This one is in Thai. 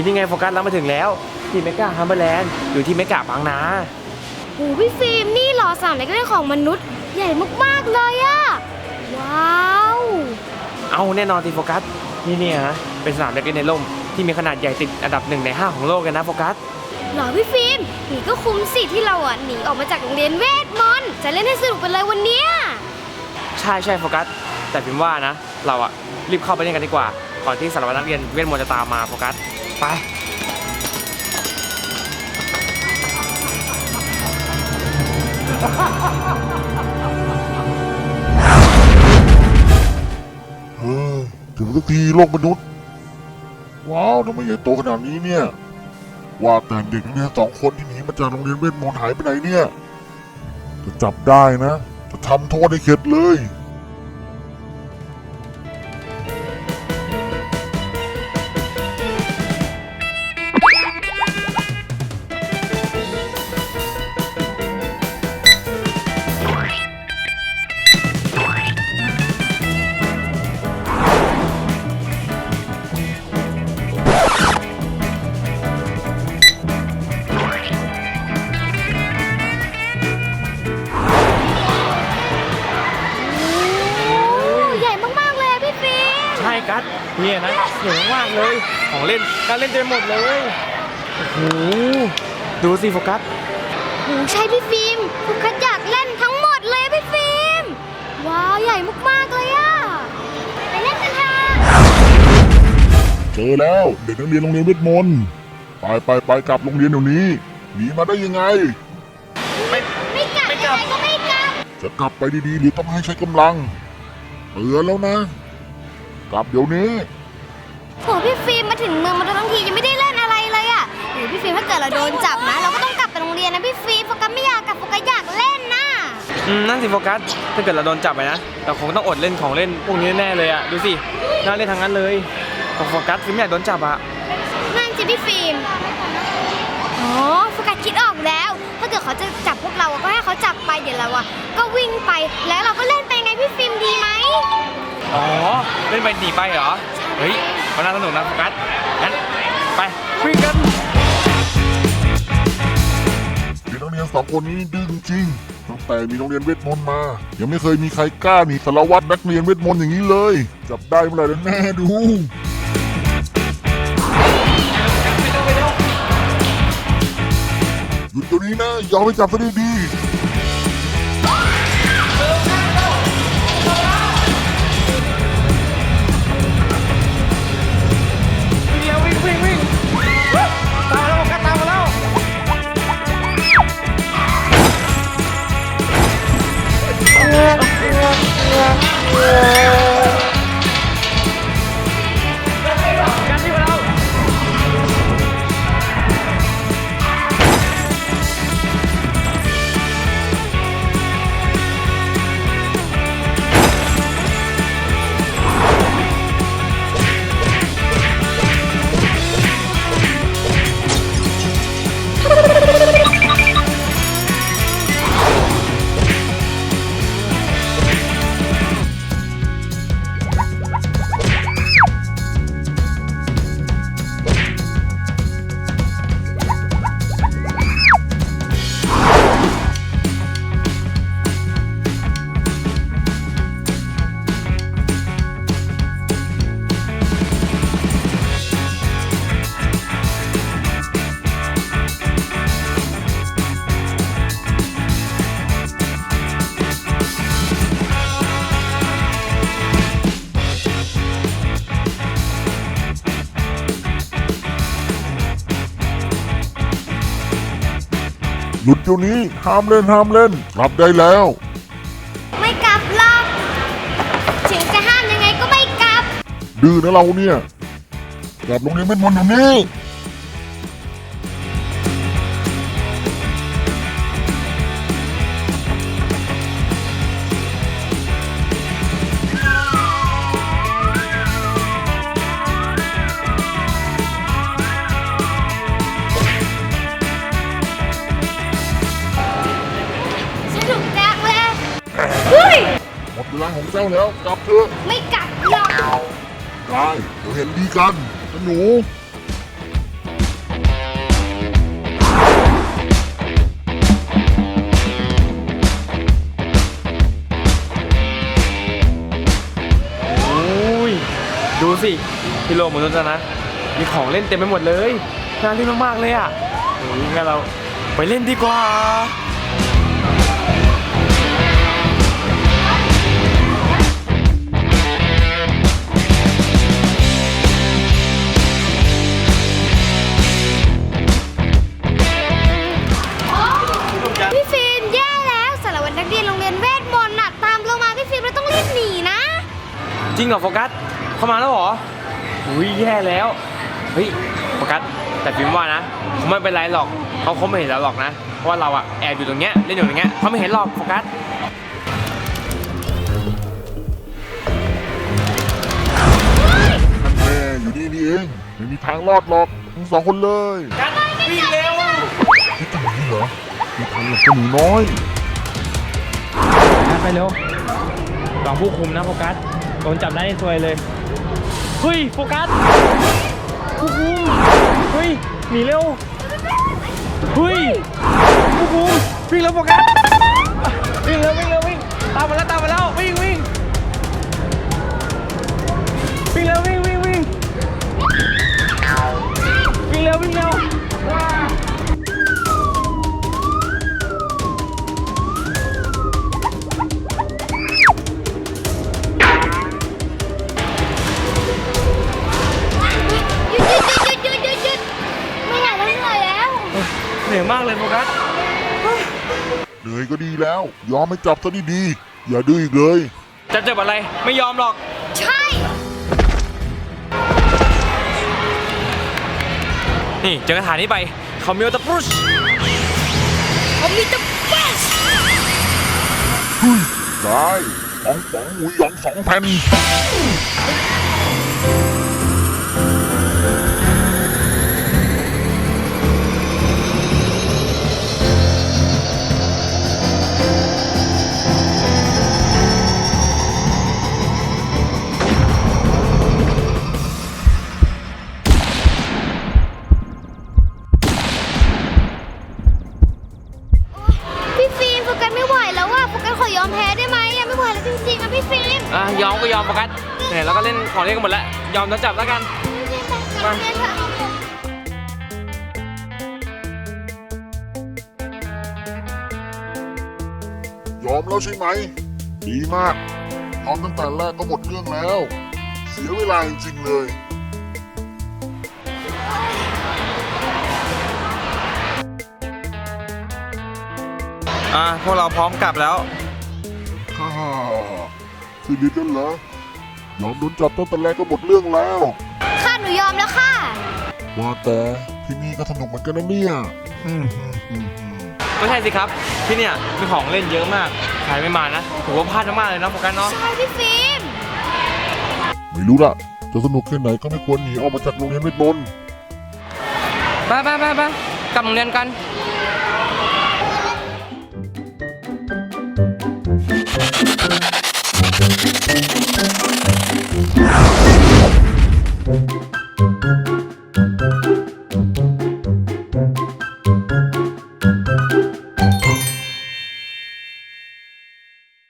ยนี่ไงโฟกัสเรามาถึงแล้ว ที่เมกาฮัมเบอร์แลนด์อยู่ที่เมกาบางนาโอ้พี่ฟิล์มนี่เหรอสนามเล็กๆของมนุษย์ ใหญ่มากๆเลยอะว้าว เอาแน่นอนที่โฟกัสนี่เนี่ยฮะเป็นสนามเล็กๆในร่มที่มีขนาดใหญ่ติดอันดับหนึ่งในห้าของโลกเลยนะโฟกัสเหรอพี่ฟิล์มนี่ก็คุ้มสิที่เราอะหนีออกมาจากโรงเรียนเวทมนต์จะเล่นให้สนุกไปเลยวันเนี้ยใช่ใช่โฟกัสแต่พิมว่านะ เราอะรีบเข้าไปเล่นกันดีกว่าก่อนที่สารวัตรนักเรียนเวทมนต์จะตามมาโฟกัส ไป เออถึงสักทีโลกมนุษย์ ว้าวทำไมใหญ่โตขนาดนี้เนี่ย ว่าแต่เด็กนักเรียนสองคนที่หนีมาจากโรงเรียนเวทมนต์หายไปไหนเนี่ย จะจับได้นะ จะทำโทษให้เข็ดเลย เนี่ยนะใหญ่มากๆเลย ของเล่นการเล่นเต็มหมดเลยโอ้โหดูสิโฟกัสโอ้ใช่พี่ฟิล์มทุกคนอยากเล่นทั้งหมดเลยพี่ฟิล์มว้าวใหญ่มากๆเลยอะไปเล่นกันเถอะเจอแล้วเด็กนักเรียนโรงเรียนเวทมนต์ไปไปไปกลับโรงเรียนเดี๋ยวนี้หนีมาได้ยังไง ไม่ไม่กลับไม่ยักลับงไงก็ไม่กลับจะกลับไปดีๆหรือต้องให้ใช้กำลังเตือนแล้วนะ กลับเดี๋ยวนี้ โหพี่ฟิล์มมาถึงเมืองมาทั้งทียังไม่ได้เล่นอะไรเลยอะโอ้พี่ฟิล์มถ้าเกิดเราโดนจับนะ เราก็ต้องกลับไปโรงเรียนนะพี่ฟิล์มโฟกัสไม่อยากกลับโฟกัสอยากเล่นนะอืมนั่นสิโฟกัส ถ้าเกิดเราโดนจับไปนะ เราคงต้องอดเล่นของเล่นพวกนี้แน่ๆเลยอะดูสิ น่าเล่นทั้งนั้นเลยแต่โฟกัสคือไม่อยากโดนจับอะนั่นสิพี่ฟิล์มอ๋อโฟกัสคิดออกแล้ว ถ้าเกิดเขาจะจับพวกเราก็ให้เขาจับไปเดี๋ยวเราอะก็วิ่งไปแล้วเราก็เล่นไปไงพี่ฟิล์มดีไหมอ๋อ เล่นไปหนีไปเหรอ เฮ้ย มันน่าสนุกนะโฟกัสงั้นไปวิ่งกันเด็กนักเรียนสองคนนี้ดื้อจริงตั้งแต่มีโรงเรียนเวทมนต์มา ยังไม่เคยมีใครกล้าหนีสารวัตรนักเรียนเวทมนต์อย่างนี้เลย จับได้เมื่อไหร่แล้วแน่ดูหยุดตัวนี้นะยอมไปจับซะดีๆ ดเดี๋ยวนี้ห้ามเล่นห้ามเล่นรับได้แล้ว ไม่กลับหรอกถึงจะห้ามยังไงก็ไม่กลับ ดื้อนะเราเนี่ยกลับโรงเรียนเวทมนต์เดี๋ยวนี้ แล้วกลับเถอะไม่กลับหรอกได้เราเห็นดีกันหนู โอ้ย ดูสิพี่โลมนุษย์นะ มีของเล่นเต็มไปหมดเลยน่าเล่นมากๆเลยอะงั้นเราไปเล่นดีกว่า เหรอโฟกัสเข้ามาแล้วเหรออุ้ยแย่แล้วเฮ้ยโฟกัสแต่พิมพ์ว่านะเขาไม่เป็นไรหรอกเขาคงไม่เห็นเราหรอกนะเพราะว่าเราอะแอบอยู่ตรงเนี้ยเล่นอยู่ตรงเนี้ยเขาไม่เห็นหรอกโฟกัสนั่นแม่อยู่นี่นี่เองไม่มีทางรอดหรอกทั้งสองคนเลยกันวิ่งเร็วนี่ทำอย่างนี้เหรอไม่ทันหรอกเจ้าหนูน้อยกันไปเร็วลองผู้คุมนะโฟกัส โดนจับได้ในซวยเลยเฮ้ยโฟกัสผู้คุมเฮ้ยหนีเร็วเฮ้ยผู้คุมวิ่งเร็วโฟกัสวิ่งเร็ววิ่งเร็ววิ่งตามมาแล้วตามมาแล้ววิ่งวิ่งวิ่งเร็ววิ่งวิ่งวิ่งวิ่งเร็ววิ่งเร็ว มากเลยโฟกัสเหนื่อยก็ดีแล้ว ยอมให้จับซะดีๆอย่าดื้ออีกเลย จะเจ็บอะไรไม่ยอมหรอก ใช่ นี่เจอกระถางนี้ไปเขามีวัตถุพุชผมมีตัวเบสเฮ้ยได้ป๋องป๋องหมูหยองสองแผ่น ยอมก็ยอมโฟกัสเนี่ยเราก็เล่นของเล่นกันหมดแล้ว ยอมโดนจับแล้วกันพี่ฟิล์มไปกลับโรงเรียนเถอะยอมแล้วใช่ไหม ดีมากยอมตั้งแต่แรกก็หมดเรื่องแล้ว เสียเวลาจริงๆเลย อะ พวกเราพร้อมกลับแล้ว ฮ่าฮ่าสิริกันเหรอยอมโดนจับตั้งแต่แรกก็หมดเรื่องแล้วค่ะหนูยอมแล้วค่ะ ว่าแต่ที่นี่ก็สนุกเหมือนกันนะเนี่ยอืมอืมอืมอืมไม่ใช่สิครับ ที่เนี่ยมีของเล่นเยอะมากใครไม่มานะถือว่าพลาดมากๆเลยนะโฟกัสเนาะ ใช่พี่ฟิล์ม ไม่รู้ละจะสนุกแค่ไหนก็ไม่ควรหนีออกมาจากโรงเรียนเวทมนต์ไปไปไปไปกลับโรงเรียนกัน